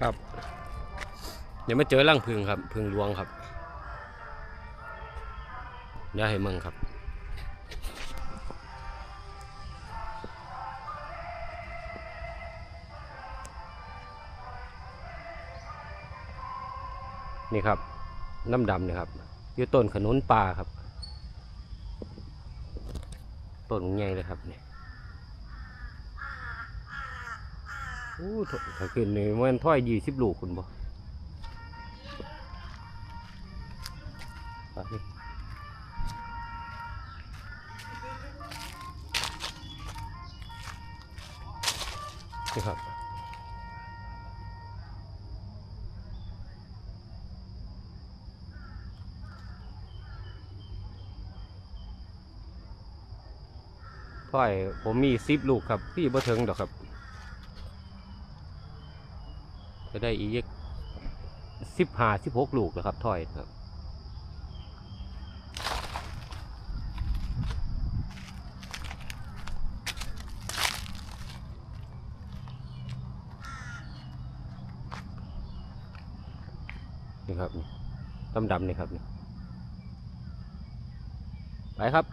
ครับ เดี๋ยวมาเจอรังพึ่งครับพึ่งหลวงครับเดี๋ยวให้มึงครับนี่ครับน้ำดำนี่ครับอยู่ต้นขนุนป่าครับ ต้นใหญ่เลยครับเนี่ย โอ้ถ้าขึ้นนี่มันถ้อยยี่สิบลูกคุณบ่ไปนี่ครับถ้อยผมมีสิบลูกครับพี่บ่ถึงดอกครับ จะได้อีกสิบห้าสิบหกลูกแล้วครับถ้อยครับนี่ครับนี่ดำนี่ครับนี่ไปครับ